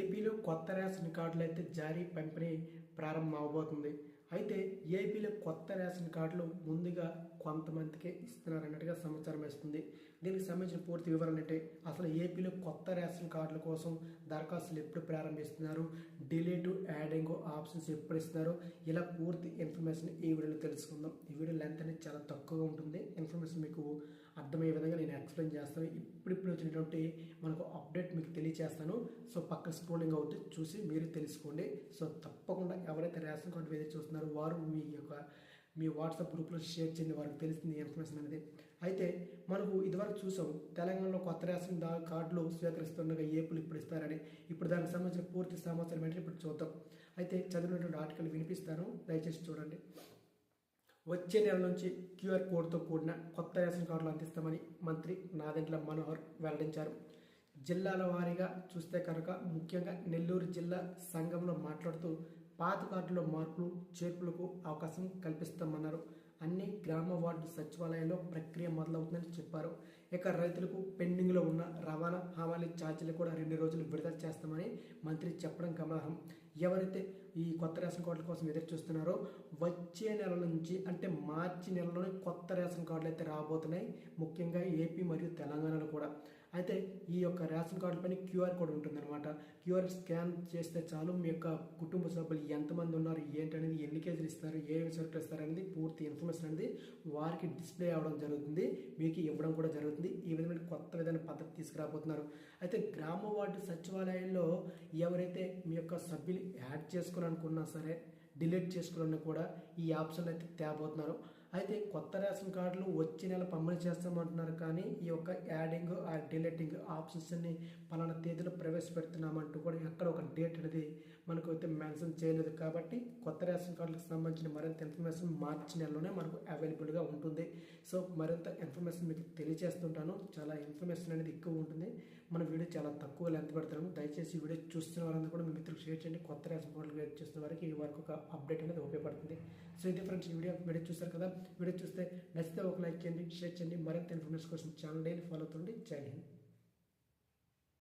ఏపీలో కొత్త రేషన్ కార్డులు అయితే జారీ పంపిణీ ప్రారంభం అవబోతుంది. అయితే ఏపీలో కొత్త రేషన్ కార్డులు ముందుగా కొంతమందికే ఇస్తున్నారన్నట్టుగా సమాచారం ఇస్తుంది దీనికి సంబంధించిన పూర్తి వివరణ అంటే అసలు ఏపీలో కొత్త రేషన్ కార్డుల కోసం దరఖాస్తులు ఎప్పుడు ప్రారంభిస్తున్నారు? డిలీట్ యాడింగ్ ఆప్షన్స్ ఎప్పుడు ఇస్తున్నారు? ఇలా పూర్తి ఇన్ఫర్మేషన్ ఈ వీడియోలో తెలుసుకుందాం. ఈ వీడియో లెంత్ అనేది చాలా తక్కువగా ఉంటుంది. ఇన్ఫర్మేషన్ మీకు అర్థమయ్యే విధంగా నేను ఎక్స్ప్లెయిన్ చేస్తాను. ఇప్పుడిప్పుడు వచ్చినటువంటి మనకు అప్డేట్ మీకు తెలియచేస్తాను. సో పక్కన స్క్రోలింగ్ అవుతే చూసి మీరు తెలుసుకోండి. సో తప్పకుండా ఎవరైతే రేషన్ కార్డు ఏదైతే చూస్తున్నారో వారు మీ యొక్క మీ వాట్సాప్ గ్రూప్లో షేర్ చేయండి. వారికి తెలిసింది ఇన్ఫర్మేషన్ అనేది. అయితే మనకు ఇదివరకు చూసాం తెలంగాణలో కొత్త రేషన్ దా కార్డులు స్వీకరిస్తుండగా ఏపులు ఇప్పుడు ఇస్తారని. ఇప్పుడు దానికి సంబంధించిన పూర్తి సమాచారం ఏంటంటే ఇప్పుడు చూద్దాం. అయితే చదివినటువంటి ఆర్టికల్ వినిపిస్తాను. దయచేసి చూడండి. వచ్చే నెల నుంచి క్యూఆర్ కోడ్తో కూడిన కొత్త రేషన్ కార్డులు అందిస్తామని మంత్రి నాదెంట్ల మనోహర్ వెల్లడించారు. జిల్లాల వారీగా చూస్తే కనుక ముఖ్యంగా నెల్లూరు జిల్లా సంఘంలో మాట్లాడుతూ పాత కార్డులో మార్పులు చేర్పులకు అవకాశం కల్పిస్తామన్నారు. అన్ని గ్రామ వార్డు సచివాలయాల్లో ప్రక్రియ మొదలవుతుందని చెప్పారు. ఇక రైతులకు పెండింగ్లో ఉన్న రవాణా హమాలి ఛార్జీలు కూడా రెండు రోజులు విడుదల చేస్తామని మంత్రి చెప్పడం గమనార్హం. ఎవరైతే ఈ కొత్త రేషన్ కార్డుల కోసం ఎదురు చూస్తున్నారో వచ్చే నెల నుంచి అంటే మార్చి నెలలోనే కొత్త రేషన్ కార్డులు అయితే రాబోతున్నాయి. ముఖ్యంగా ఏపీ మరియు తెలంగాణలో కూడా. అయితే ఈ యొక్క రేషన్ కార్డు పైన క్యూఆర్ కోడ్ ఉంటుందన్నమాట. క్యూఆర్ స్కాన్ చేస్తే చాలు మీ యొక్క కుటుంబ సభ్యులు ఎంతమంది ఉన్నారు ఏంటనేది ఎన్ని కేజీలు ఇస్తారు ఏ సరుకులు ఇస్తారు అనేది పూర్తి ఇన్ఫర్మేషన్ అనేది వారికి డిస్ప్లే అవ్వడం జరుగుతుంది. మీకు ఇవ్వడం కూడా జరుగుతుంది. ఈ విధమైన కొత్త విధమైన పద్ధతి తీసుకురాబోతున్నారు. అయితే గ్రామ వార్డు సచివాలయంలో ఎవరైతే మీ యొక్క సభ్యులు యాడ్ చేసుకోవాలనుకున్నా సరే డిలీట్ చేసుకోవాలన్నా కూడా ఈ ఆప్షన్ అయితే తేబోతున్నారు. అయితే కొత్త రేషన్ కార్డులు వచ్చే నెల పంపిణీ చేస్తామంటున్నారు కానీ ఈ యొక్క యాడింగ్ ఆ డిలీటింగ్ ఆప్షన్స్ పలానా తేదీలో ప్రవేశపెడుతున్నామంటూ కూడా ఎక్కడ ఒక డేట్ అనేది మనకు అయితే మెన్షన్ చేయలేదు కాబట్టి కొత్త రేషన్ కార్డులకు సంబంధించిన మరింత ఇన్ఫర్మేషన్ మార్చి నెలలోనే మనకు అవైలబుల్గా ఉంటుంది. సో మరింత ఇన్ఫర్మేషన్ మీకు తెలియజేస్తుంటాను. చాలా ఇన్ఫర్మేషన్ అనేది ఎక్కువ ఉంటుంది. మన వీడియో చాలా తక్కువ లెంత్ పెడతాము దయచేసి ఈ వీడియో చూస్తున్న వారందరూ కూడా మీ మిత్రులకు షేర్ చేయండి. కొత్త రేషన్ కార్డులు వెయిట్ చేస్తున్న వారికి ఈ వరకు ఒక అప్డేట్ అనేది ఉపయోగపడుతుంది. సో ఇది ఫ్రెండ్స్ ఈ వీడియో వీడియో చూస్తారు కదా. వీడియో చూస్తే నచ్చితే ఒక లైక్ చేయండి షేర్ చేయండి. మరింత ఇన్ఫర్మేషన్ కోసం ఛానల్ డైలీ ఫాలో అవుతుంది జై హింద్.